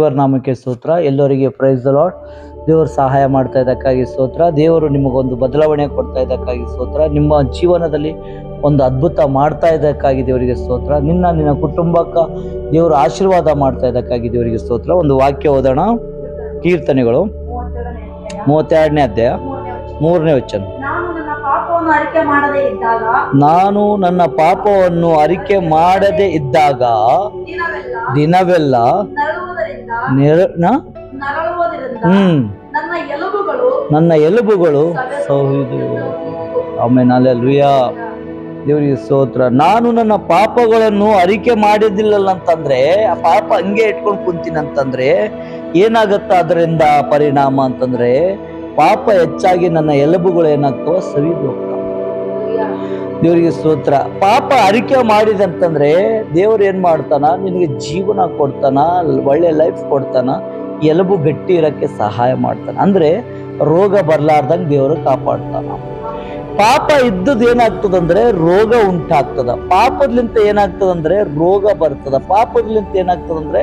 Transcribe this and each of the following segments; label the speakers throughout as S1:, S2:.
S1: ದೇವರ ನಾಮಕ್ಕೆ ಸ್ತೋತ್ರ. ಎಲ್ಲರಿಗೆ ಪ್ರೈಸ್ ಲಾರ್ಡ್ ದೇವರು ಸಹಾಯ ಮಾಡ್ತಾ ಇದ್ದಕ್ಕಾಗಿ ಸ್ತೋತ್ರ. ದೇವರು ನಿಮಗೊಂದು ಬದಲಾವಣೆ ಕೊಡ್ತಾ ಇದ್ದಕ್ಕಾಗಿ ಸ್ತೋತ್ರ. ನಿಮ್ಮ ಜೀವನದಲ್ಲಿ ಒಂದು ಅದ್ಭುತ ಮಾಡ್ತಾ ಇದ್ದಕ್ಕಾಗಿ ದೇವರಿಗೆ ಸ್ತೋತ್ರ. ನಿನ್ನ ನಿನ್ನ ಕುಟುಂಬಕ್ಕೆ ದೇವರು ಆಶೀರ್ವಾದ ಮಾಡ್ತಾ ಇದ್ದಕ್ಕಾಗಿ ದೇವರಿಗೆ ಸ್ತೋತ್ರ. ಒಂದು ವಾಕ್ಯ ಓದೋಣ. ಕೀರ್ತನೆಗಳು. ಮೂವತ್ತೆರಡನೇ ಅಧ್ಯಾಯ. ಮೂರನೇ ವಚನ.
S2: ನಾನು ನನ್ನ ಪಾಪವನ್ನು ಅರಿಕೆ ಮಾಡದೆ ಇದ್ದಾಗ ದಿನವೆಲ್ಲ
S1: ಹ್ಮ್.
S2: ನನ್ನ ಎಲುಬುಗಳು
S1: ಸೌದು ಆಮೇಲೆ ಅಲ್ಲೆಲುಯ್ಯ ದೇವರಿಗೆ ಸ್ತೋತ್ರ. ನಾನು ನನ್ನ ಪಾಪಗಳನ್ನು ಅರಿಕೆ ಮಾಡಿದ್ದಿಲ್ಲಲ್ಲ ಅಂತಂದ್ರೆ ಆ ಪಾಪ ಹಂಗೆ ಇಟ್ಕೊಂಡು ಕುಂತೀನಂತಂದ್ರೆ ಏನಾಗತ್ತ ಅದರಿಂದ ಪರಿಣಾಮ ಅಂತಂದ್ರೆ ಪಾಪ ಹೆಚ್ಚಾಗಿ ನನ್ನ ಎಲುಬುಗಳು ಏನಾಗ್ತವೋ ಸವಿದು ಹೋಗ್ತಾವ. ದೇವರಿಗೆ ಸ್ತೋತ್ರ. ಪಾಪ ಅರಿಕೆ ಮಾಡಿದಂತಂದ್ರೆ ದೇವ್ರು ಏನ್ ಮಾಡ್ತಾನ? ನಿನಗೆ ಜೀವನ ಕೊಡ್ತಾನ, ಒಳ್ಳೆ ಲೈಫ್ ಕೊಡ್ತಾನ, ಎಲುಬು ಗಟ್ಟಿ ಇರಕ್ಕೆ ಸಹಾಯ ಮಾಡ್ತಾನ. ಅಂದ್ರೆ ರೋಗ ಬರಲಾರ್ದಂಗ ದೇವರು ಕಾಪಾಡ್ತಾನ. ಪಾಪ ಇದ್ದದ್ದು ಏನಾಗ್ತದಂದ್ರೆ ರೋಗ ಉಂಟಾಗ್ತದ. ಪಾಪದ್ಲಿಂತ ಏನಾಗ್ತದಂದ್ರೆ ರೋಗ ಬರ್ತದ. ಪಾಪದ್ಲಿಂತ ಏನಾಗ್ತದಂದ್ರೆ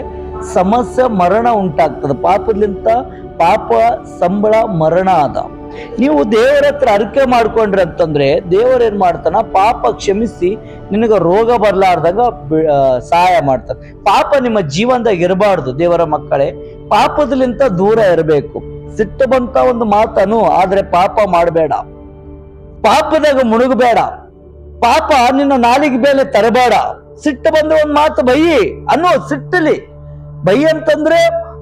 S1: ಸಮಸ್ಯೆ ಮರಣ ಉಂಟಾಗ್ತದೆ. ಪಾಪದ್ಲಿಂತ ಪಾಪ ಸಂಬಳ ಮರಣ ಅದ. ನೀವು ದೇವರ ಹತ್ರ ಅರಿಕೆ ಮಾಡ್ಕೊಂಡ್ರಿ ಅಂತಂದ್ರೆ ದೇವರು ಏನ್ ಮಾಡ್ತಾನ? ಪಾಪ ಕ್ಷಮಿಸಿ ನಿನಗ ರೋಗ ಬರ್ಲಾರ್ದಾಗ ಸಹಾಯ ಮಾಡ್ತಾನೆ. ಪಾಪ ನಿಮ್ಮ ಜೀವನದಾಗ ಇರಬಾರ್ದು ದೇವರ ಮಕ್ಕಳೇ. ಪಾಪದಲಿಂತ ದೂರ ಇರಬೇಕು. ಸಿಟ್ಟು ಬಂತ ಒಂದು ಮಾತನು, ಆದ್ರೆ ಪಾಪ ಮಾಡಬೇಡ. ಪಾಪದಾಗ ಮುಳುಗಬೇಡ ಪಾಪ ನಿನ್ನ ನಾಲಿಗೆ ಮೇಲೆ ತರಬೇಡ. ಸಿಟ್ಟು ಬಂದ್ರೆ ಒಂದು ಮಾತು ಬಯ್ಯಿ. ಅನ್ನೋ ಸಿಟ್ಟಲಿ. ಬೈ ಅಂತಂದ್ರೆ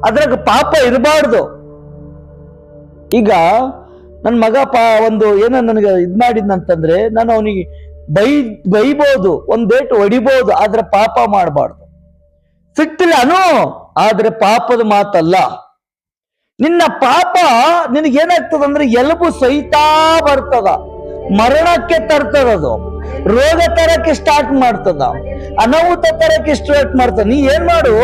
S1: ಅದ್ರಾಗ ಪಾಪ ಇರಬಾರ್ದು. ಈಗ ನನ್ನ ಮಗ ಪಾ ಒಂದು ಏನೋ ನನಗೆ ಇದು ಮಾಡಿದ್ನಂತಂದ್ರೆ ನಾನು ಅವನಿಗೆ ಬೈ, ಬೈಬೋದು, ಒಂದ್ ಡೇಟ್ ಹೊಡಿಬೋದು, ಆದ್ರೆ ಪಾಪ ಮಾಡಬಾರ್ದು. ಸಿಟ್ಟಿಲ್ಲ ಅನು, ಆದ್ರೆ ಪಾಪದ ಮಾತಲ್ಲ. ನಿನ್ನ ಪಾಪ ನಿನಗೇನಾಗ್ತದಂದ್ರೆ ಎಲುಬು ಸಹಿತ ಬರ್ತದ. ಮರಣಕ್ಕೆ ತರ್ತದದು ರೋಗ ತರಕ್ಕೆ ಸ್ಟಾರ್ಟ್ ಮಾಡ್ತದ. ಅನಾಹುತ ತರಕ್ಕೆ ಸ್ಟಾರ್ಟ್ ಮಾಡ್ತದ. ನೀ ಏನ್ ಮಾಡು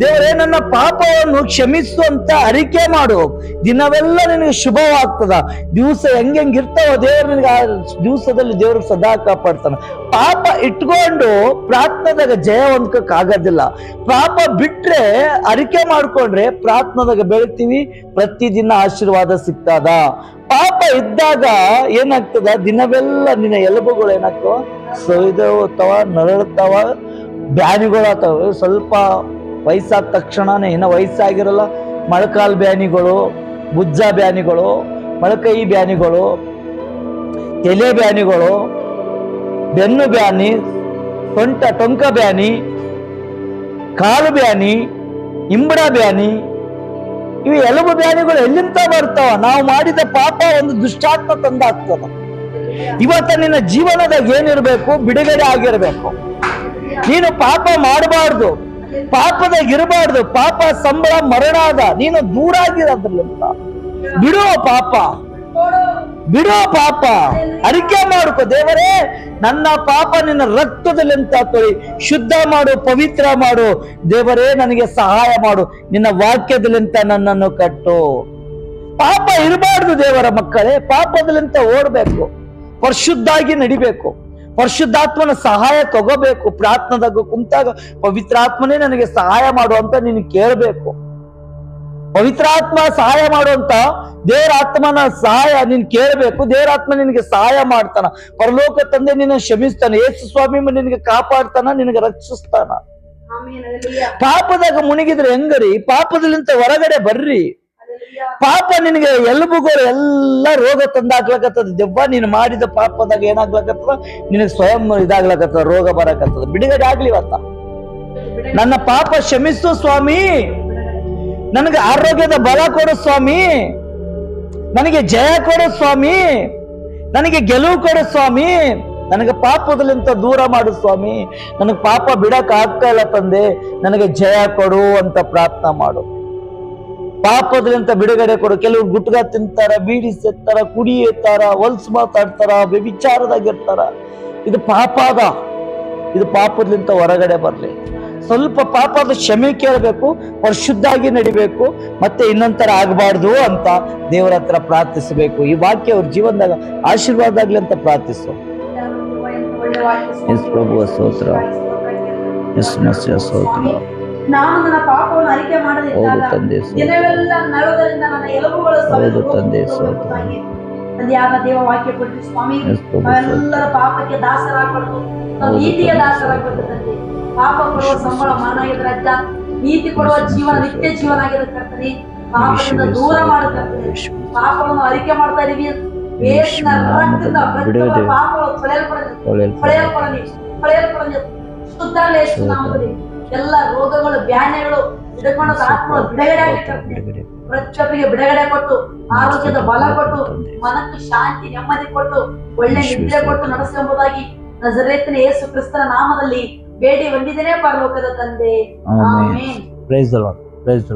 S1: ದೇವರೇ, ನನ್ನ ಪಾಪವನ್ನು ಕ್ಷಮಿಸು ಅಂತ ಅರಿಕೆ ಮಾಡು. ದಿನವೆಲ್ಲ ನಿನಗೆ ಶುಭವಾಗ್ತದ. ದಿವಸ ಹೆಂಗೆಂಗೆ ಹೆಂಗ್ ಇರ್ತಾವ ದೇವ್ರು ನಿನಗೆ ಆ ದಿವಸದಲ್ಲಿ ದೇವರು ಸದಾ ಕಾಪಾಡ್ತಾನ. ಪಾಪ ಇಟ್ಕೊಂಡು ಪ್ರಾರ್ಥನೆದಾಗ ಜಯ ಹೊಂದ್ಕಕ್ ಆಗೋದಿಲ್ಲ. ಪಾಪ ಬಿಟ್ರೆ ಅರಿಕೆ ಮಾಡ್ಕೊಂಡ್ರೆ ಪ್ರಾರ್ಥನಾದಾಗ ಬೆಳಿತೀವಿ, ಪ್ರತಿದಿನ ಆಶೀರ್ವಾದ ಸಿಗ್ತದ. ಪಾಪ ಇದ್ದಾಗ ಏನಾಗ್ತದ? ದಿನವೆಲ್ಲ ನಿನ್ನ ಎಲುಬುಗಳು ಏನಾಗ್ತವ? ಸೊಯ್ದವ ನರಳ್ತಾವ ಬ್ಯಾನಿಗಳಾಗ್ತಾವ ಸ್ವಲ್ಪ ವಯಸ್ಸಾದ ತಕ್ಷಣನೇ, ಇನ್ನು ವಯಸ್ಸಾಗಿರಲ್ಲ, ಮೊಳಕಾಲ್ ಬ್ಯಾನಿಗಳು, ಬುಜ್ಜ ಬ್ಯಾನಿಗಳು, ಮೊಳಕೈ ಬ್ಯಾನಿಗಳು ಎಲೆ ಬ್ಯಾನಿಗಳು, ಬೆನ್ನು ಬ್ಯಾನಿ, ಸೊಂಟ, ಟೊಂಕ ಬ್ಯಾನಿ, ಕಾಲು ಬ್ಯಾನಿ ಇಂಬಡ ಬ್ಯಾನಿ, ಇವು ಎಲುಬು ಬ್ಯಾನಿಗಳು ಎಲ್ಲಿಂದ ಬರ್ತಾವ? ನಾವು ಮಾಡಿದ ಪಾಪ ಒಂದು ದುಷ್ಟಾತ್ಮ ತಂದಾಗ್ತದ. ಇವತ್ತ ನಿನ್ನ ಜೀವನದಾಗ ಏನಿರಬೇಕು? ಬಿಡುಗಡೆ ಆಗಿರಬೇಕು. ನೀನು ಪಾಪ ಮಾಡಬಾರ್ದು. ಪಾಪದಾಗ ಇರಬಾರ್ದು ಪಾಪ ಸಂಬಳ ಮರಣ ಅದ ನೀನು ದೂರ ಆಗಿರೋದ್ರಲ್ಲಿಂದ ಬಿಡೋ ಪಾಪ. ಬಿಡೋ ಪಾಪ. ಅರಿಕೆ ಮಾಡ್ಕೋ, ದೇವರೇ, ನನ್ನ ಪಾಪ ನಿನ್ನ ರಕ್ತದಲ್ಲಿಂತ ತೊಳಿ ಶುದ್ಧ ಮಾಡು, ಪವಿತ್ರ ಮಾಡು. ದೇವರೇ, ನನಗೆ ಸಹಾಯ ಮಾಡು. ನಿನ್ನ ವಾಕ್ಯದಲ್ಲಿಂತ ನನ್ನನ್ನು ಕಟ್ಟು. ಪಾಪ ಇರಬಾರ್ದು ದೇವರ ಮಕ್ಕಳೇ, ಪಾಪದಲ್ಲಿಂತ ಓಡಬೇಕು. ಪರಿಶುದ್ಧಾಗಿ ನಡಿಬೇಕು. ಪರಿಶುದ್ಧಾತ್ಮನ ಸಹಾಯ ತಗೋಬೇಕು. ಪ್ರಾರ್ಥನದಾಗ ಕುಂತಾಗ ಪವಿತ್ರಾತ್ಮನೇ ನನಗೆ ಸಹಾಯ ಮಾಡುವಂತ ನೀನು ಕೇಳಬೇಕು. ಪವಿತ್ರಾತ್ಮ ಸಹಾಯ ಮಾಡುವಂತ ದೇವರ ಆತ್ಮನ ಸಹಾಯ ನೀನ್ ಕೇಳಬೇಕು. ದೇವರ ಆತ್ಮ ನಿನಗೆ ಸಹಾಯ ಮಾಡ್ತಾನ. ಪರಲೋಕ ತಂದೆ ನಿನ್ನ ಶಮಿಸ್ತಾನ ಯೇಸು ಸ್ವಾಮಿ ನಿನಗೆ ಕಾಪಾಡ್ತಾನ ನಿನಗೆ ರಕ್ಷಿಸ್ತಾನ. ಪಾಪದಾಗ ಮುಳುಗಿದ್ರೆ ಹೆಂಗರಿ? ಪಾಪದಲ್ಲಿಂತ ಹೊರಗಡೆ ಬರ್ರಿ. ಪಾಪ ನಿನಗೆ ಎಲ್ಬುಗೋರು ಎಲ್ಲ ರೋಗ ತಂದಾಗ್ಲಕತ್ತದ. ದೆವ್ವ, ನೀನು ಮಾಡಿದ ಪಾಪದಾಗ ಏನಾಗ್ಲಕತ್ತದ? ನಿನಗೆ ಸ್ವಯಂ ಇದಾಗ್ಲಕತ್ತದ, ರೋಗ ಬರಕತ್ತದ. ಬಿಡುಗಡೆ ಆಗ್ಲಿ ಇವತ್ತ. ನನ್ನ ಪಾಪ ಕ್ಷಮಿಸು ಸ್ವಾಮಿ. ನನಗೆ ಆರೋಗ್ಯದ ಬಲ ಕೊಡು ಸ್ವಾಮಿ. ನನಗೆ ಜಯ ಕೊಡು ಸ್ವಾಮಿ. ನನಗೆ ಗೆಲುವು ಕೊಡು ಸ್ವಾಮಿ. ನನಗೆ ಪಾಪದಲ್ಲಿಂತ ದೂರ ಮಾಡು ಸ್ವಾಮಿ. ನನಗೆ ಪಾಪ ಬಿಡಕ್ಕಾಗ್ತಾ ಇಲ್ಲ ತಂದೆ. ನನಗೆ ಜಯ ಕೊಡು ಅಂತ ಪ್ರಾರ್ಥನಾ ಮಾಡು. ಪಾಪದ್ರಿಂದ ಬಿಡುಗಡೆ ಕೊಡು. ಕೆಲವರು ಗುಟ್ಗ ತಿಂತಾರ ಬೀಡಿ ಸೆತ್ತಾರ ಕುಡಿ ಎತ್ತಾರ ಹೊಲ್ಸ್ ಮಾತಾಡ್ತಾರ ವ್ಯವಿಚಾರದಾಗಿರ್ತಾರ ಇದು ಪಾಪದ ಇದು ಪಾಪದ್ಲಿಂತ ಹೊರಗಡೆ ಬರಲಿ. ಸ್ವಲ್ಪ ಪಾಪದ ಕ್ಷಮೆ ಕೇಳಬೇಕು ಪರಿಶುದ್ಧಾಗಿ ನಡಿಬೇಕು ಮತ್ತೆ ಇನ್ನೊಂಥರ ಆಗಬಾರ್ದು ಅಂತ ದೇವರ ಹತ್ರ ಪ್ರಾರ್ಥಿಸಬೇಕು. ಈ ವಾಕ್ಯ ಅವ್ರ ಜೀವನದಾಗ ಆಶೀರ್ವಾದ ಆಗ್ಲಿ ಅಂತ ಪ್ರಾರ್ಥಿಸು. ಎಸ್ ಪ್ರಭು ಸ್ತೋತ್ರ. ಎಸ್ ಮಸ್ಯ ಸ್ತೋತ್ರ.
S2: ನಾನು ನನ್ನ ಪಾಪವನ್ನು ಅರಿಕೆ ಮಾಡದಿದ್ದಾಗ ದಿನವೆಲ್ಲ ನರಳೋದರಿಂದ ನನ್ನ ಎಲುಬುಗಳು ಸವೆದು
S1: ತಂದೆ.
S2: ದೇವ ವಾಕ್ಯ ಕೊಟ್ಟು ಸ್ವಾಮಿ? ನಾವೆಲ್ಲರ ಪಾಪಕ್ಕೆ ದಾಸರ ನಾವು
S1: ನೀತಿಯ.
S2: ದಾಸರಾಗಬಾರ್ದು ತಂದೆ. ಪಾಪ ಕೊಡುವ ಸಂಬಳ ಮರಣ ಆಗಿದ್ರೆ ಅಜ್ಜ ನೀತಿ ಕೊಡುವ ಜೀವನ ನಿತ್ಯ ಜೀವನ ಆಗಿದೆ ಕರ್ತನೆ. ಪಾಪದಿಂದ ದೂರ ಪಾಪವನ್ನು ಅರಿಕೆ ಮಾಡ್ತಾ ಇದೀವಿ ಬೇಸಿನ ರಕ್ತದ ಪ್ರತಿಯೊಬ್ಬರ ಪಾಪಗಳು ತೊಳೆಯಲ್ಪಡಲಿ. ಹೊಳೆಯಲ್ಪಡಲಿ ಹೊಳೆಯಲ್ಪಡಲಿ ಶುದ್ಧ. ಲೇಸು ನಾಮದಲ್ಲಿ. ಎಲ್ಲ ರೋಗಗಳು ಬ್ಯಾನೆಗಳು ಹಿಡ್ಕೊಂಡು ಆತ್ಮ ಬಿಡುಗಡೆ ಪ್ರತಿಯೊಬ್ಬರಿಗೆ ಬಿಡುಗಡೆ ಕೊಟ್ಟು ಆರೋಗ್ಯದ ಬಲ ಕೊಟ್ಟು ಮನಕ್ಕೆ ಶಾಂತಿ ನೆಮ್ಮದಿ ಕೊಟ್ಟು ಒಳ್ಳೆ ನಿದ್ರೆ ಕೊಟ್ಟು ನಡೆಸೆಂಬುದಾಗಿ ನಜರೇತನ ಯೇಸು ಕ್ರಿಸ್ತನ ನಾಮದಲ್ಲಿ ಬೇಡಿ ಬಂದಿದ್ದೇನೆ ಪರಲೋಕದ ತಂದೆ.
S1: Amen.
S2: Amen.
S1: Praise the lord praise the